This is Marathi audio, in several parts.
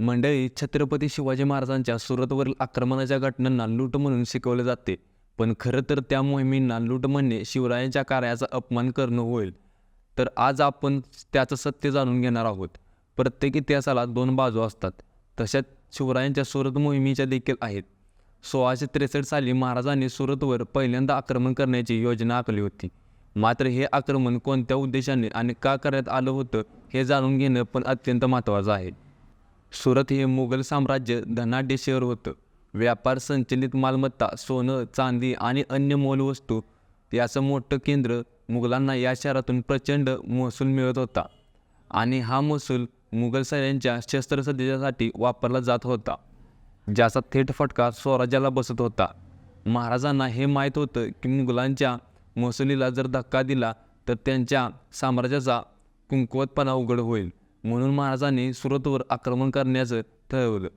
मंडळी छत्रपती शिवाजी महाराजांच्या सुरतवरील आक्रमणाच्या घटनांना लूट म्हणून शिकवले जाते. पण खरं तर त्या मोहिमेंना लूट म्हणणे शिवरायांच्या कार्याचा अपमान करणं होईल. तर आज आपण त्याचं सत्य जाणून घेणार आहोत. प्रत्येक इतिहासाला दोन बाजू असतात. तशाच शिवरायांच्या सुरत मोहिमेच्या देखील आहेत. सोळाशे त्रेसष्ट साली महाराजांनी सुरतवर पहिल्यांदा आक्रमण करण्याची योजना आखली होती. मात्र हे आक्रमण कोणत्या उद्देशाने आणि का करण्यात आलं होतं हे जाणून घेणं पण अत्यंत महत्त्वाचं आहे. सुरत हे मुघल साम्राज्य धनाढ्य शहर होतं. व्यापार संचलित मालमत्ता सोनं चांदी आणि अन्य मोलवस्तू याचं मोठं केंद्र मुघलांना या शहरातून प्रचंड महसूल मिळत होता आणि हा महसूल मुघल सैन्यांच्या शस्त्रसज्जासाठी वापरला जात होता ज्याचा थेट फटका स्वराज्याला बसत होता. महाराजांना हे माहीत होतं की मुघलांच्या महसुलीला जर धक्का दिला तर त्यांच्या साम्राज्याचा कुंकवतपणा उघड होईल. म्हणून महाराजांनी सुरतवर आक्रमण करण्याचं ठरवलं.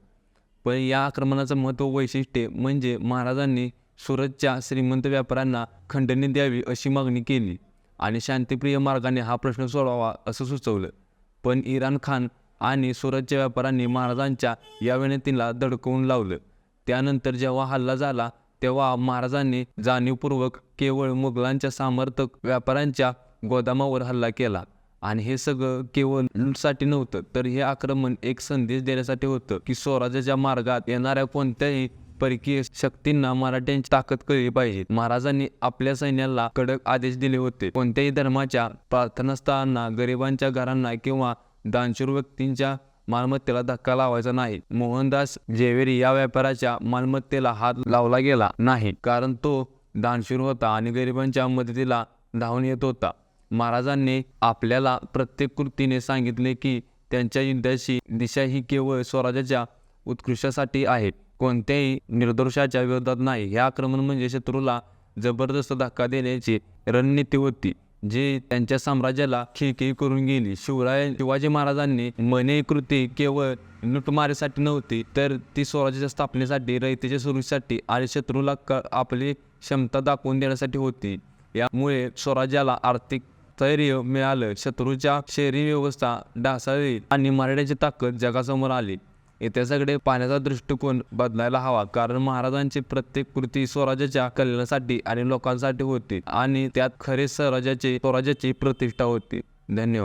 पण या आक्रमणाचं महत्त्व वैशिष्ट्य म्हणजे महाराजांनी सुरतच्या श्रीमंत व्यापाऱ्यांना खंडणी द्यावी अशी मागणी केली आणि शांतिप्रिय मार्गाने हा प्रश्न सोडवावा असं सुचवलं. पण इराण खान आणि सुरतच्या व्यापाऱ्यांनी महाराजांच्या या विनंतीला धडकवून लावलं. त्यानंतर जेव्हा हल्ला झाला तेव्हा महाराजांनी जाणीवपूर्वक केवळ मुघलांच्या सामर्थक व्यापाऱ्यांच्या गोदामावर हल्ला केला. आणि हे सगळं केवळ लूटसाठी नव्हतं तर हे आक्रमण एक संदेश देण्यासाठी होतं की स्वराज्याच्या मार्गात येणाऱ्या कोणत्याही परकीय शक्तींना मराठ्यांची ताकद कळली पाहिजे. महाराजांनी आपल्या सैन्याला कडक आदेश दिले होते. कोणत्याही धर्माच्या प्रार्थनास्थळांना गरिबांच्या घरांना किंवा दानशूर व्यक्तींच्या मालमत्तेला धक्का लावायचा नाही. मोहनदास जेवेरी या व्यापाराच्या मालमत्तेला हात लावला गेला नाही कारण तो दानशूर होता आणि गरिबांच्या मदतीला धावून येत होता. महाराजांनी आपल्याला प्रत्येक कृतीने सांगितले की त्यांच्या युद्धाची दिशा ही केवळ स्वराज्याच्या उत्कृष्टासाठी आहे. कोणत्याही निर्दोषाच्या विरोधात नाही. हे आक्रमण म्हणजे शत्रूला जबरदस्त धक्का देण्याची रणनीती होती जी त्यांच्या साम्राज्याला खिळखिळी करून गेली. शिवराय शिवाजी महाराजांनी मने कृती केवळ लुटमारीसाठी नव्हती तर ती स्वराज्याच्या स्थापनेसाठी रयतेच्या सुरक्षेसाठी आणि शत्रूला क आपली क्षमता दाखवून देण्यासाठी होती. यामुळे स्वराज्याला आर्थिक स्थैर्य मिळालं. शत्रूच्या शहरी व्यवस्था ढासळली आणि मराठ्याची ताकद जगासमोर आली. इतिहासाकडे पाहण्याचा दृष्टिकोन बदलायला हवा कारण महाराजांची प्रत्येक कृती स्वराज्याच्या कल्याणासाठी आणि लोकांसाठी होती आणि त्यात खरे स्वराज्याचे स्वराज्याची प्रतिष्ठा होती. धन्यवाद.